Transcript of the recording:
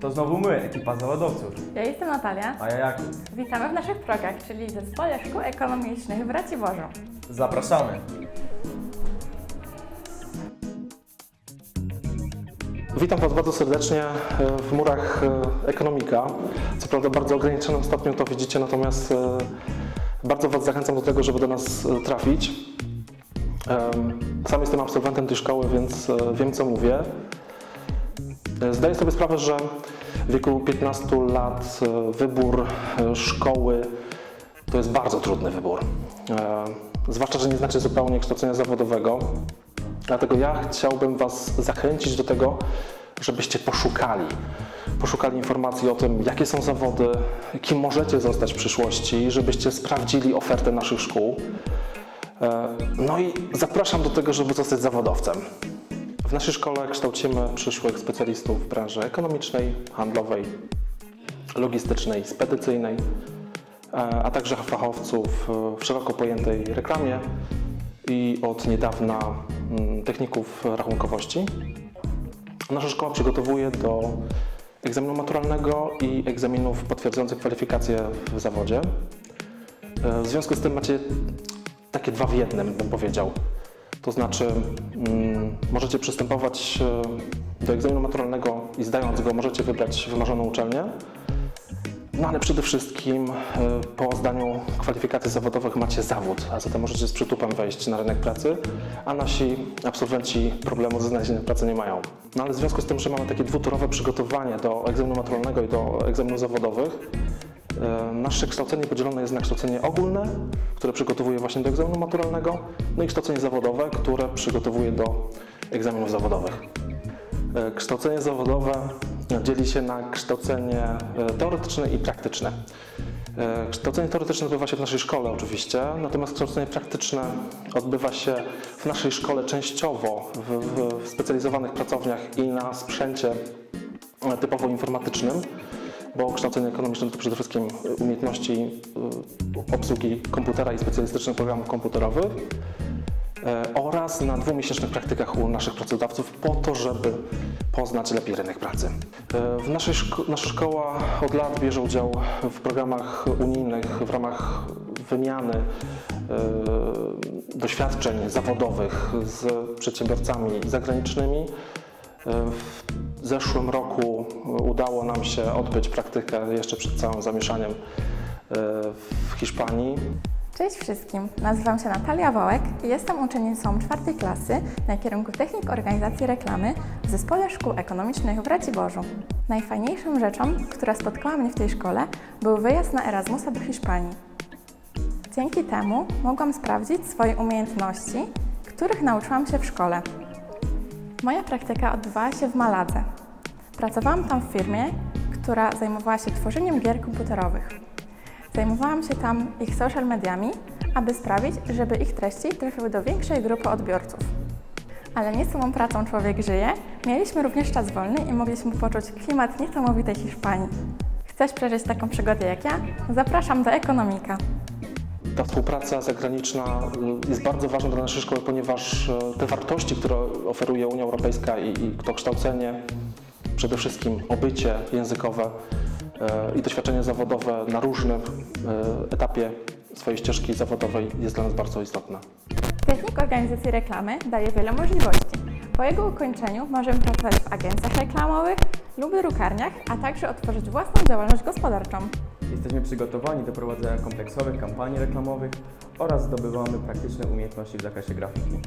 To znowu my, ekipa zawodowców. Ja jestem Natalia. A ja Jakub. Witamy w naszych progach, czyli Zespole Szkół Ekonomicznych w Raciborzu. Zapraszamy. Witam Was bardzo serdecznie e, w murach e, ekonomika. Co prawda w bardzo ograniczonym stopniu to widzicie, natomiast e, bardzo Was zachęcam do tego, żeby do nas trafić. Sam jestem absolwentem tej szkoły, więc wiem co mówię. Zdaję sobie sprawę, że w wieku 15 lat e, wybór e, szkoły to jest bardzo trudny wybór. E, Zwłaszcza, że nie znaczy zupełnie kształcenia zawodowego. Dlatego ja chciałbym Was zachęcić do tego, żebyście poszukali. Poszukali informacji o tym, jakie są zawody, kim możecie zostać w przyszłości, żebyście sprawdzili ofertę naszych szkół. No i zapraszam do tego, żeby zostać zawodowcem. Naszej szkole kształcimy przyszłych specjalistów w branży ekonomicznej, handlowej, logistycznej, spedycyjnej, e, a także fachowców w szeroko pojętej reklamie i od niedawna mm, techników rachunkowości. Nasza szkoła przygotowuje do egzaminu maturalnego i egzaminów potwierdzających kwalifikacje w zawodzie. E, W związku z tym macie takie dwa w jednym, bym powiedział. To znaczy, mm, możecie przystępować e, do egzaminu maturalnego i zdając go, możecie wybrać wymarzoną uczelnię. No ale przede wszystkim e, po zdaniu kwalifikacji zawodowych macie zawód, a zatem możecie z przytupem wejść na rynek pracy, a nasi absolwenci problemu ze znalezieniem pracy nie mają. No ale w związku z tym, że mamy takie dwutorowe przygotowanie do egzaminu maturalnego i do egzaminów zawodowych, nasze kształcenie podzielone jest na kształcenie ogólne, które przygotowuje właśnie do egzaminu maturalnego, no i kształcenie zawodowe, które przygotowuje do egzaminów zawodowych. E, Kształcenie zawodowe dzieli się na kształcenie e, teoretyczne i praktyczne. E, Kształcenie teoretyczne odbywa się w naszej szkole oczywiście, natomiast kształcenie praktyczne odbywa się w naszej szkole częściowo w, w, specjalizowanych pracowniach i na sprzęcie e, typowo informatycznym, bo kształcenie ekonomiczne to przede wszystkim umiejętności e, obsługi komputera i specjalistycznych programów komputerowych e, oraz na dwumiesięcznych praktykach u naszych pracodawców po to, żeby poznać lepiej rynek pracy. E, W naszej szko- nasza szkoła od lat bierze udział w programach unijnych w ramach wymiany e, doświadczeń zawodowych z przedsiębiorcami zagranicznymi. E, W zeszłym roku udało nam się odbyć praktykę jeszcze przed całym zamieszaniem e, w Hiszpanii. Cześć wszystkim, nazywam się Natalia Wołek i jestem uczennicą czwartej klasy na kierunku Technik Organizacji Reklamy w Zespole Szkół Ekonomicznych w Raciborzu. Najfajniejszą rzeczą, która spotkała mnie w tej szkole, był wyjazd na Erasmusa do Hiszpanii. Dzięki temu mogłam sprawdzić swoje umiejętności, których nauczyłam się w szkole. Moja praktyka odbywała się w Maladze. Pracowałam tam w firmie, która zajmowała się tworzeniem gier komputerowych. Zajmowałam się tam ich social mediami, aby sprawić, żeby ich treści trafiły do większej grupy odbiorców. Ale nie samą pracą człowiek żyje, mieliśmy również czas wolny i mogliśmy poczuć klimat niesamowitej Hiszpanii. Chcesz przeżyć taką przygodę jak ja? Zapraszam do Ekonomika. Ta współpraca zagraniczna y, jest bardzo ważna dla naszej szkoły, ponieważ e, te wartości, które oferuje Unia Europejska i, i to kształcenie, przede wszystkim obycie językowe e, i doświadczenie zawodowe na różnym e, etapie swojej ścieżki zawodowej jest dla nas bardzo istotne. Technik organizacji reklamy daje wiele możliwości. Po jego ukończeniu możemy pracować w agencjach reklamowych lub drukarniach, a także otworzyć własną działalność gospodarczą. Jesteśmy przygotowani do prowadzenia kompleksowych kampanii reklamowych oraz zdobywamy praktyczne umiejętności w zakresie grafiki.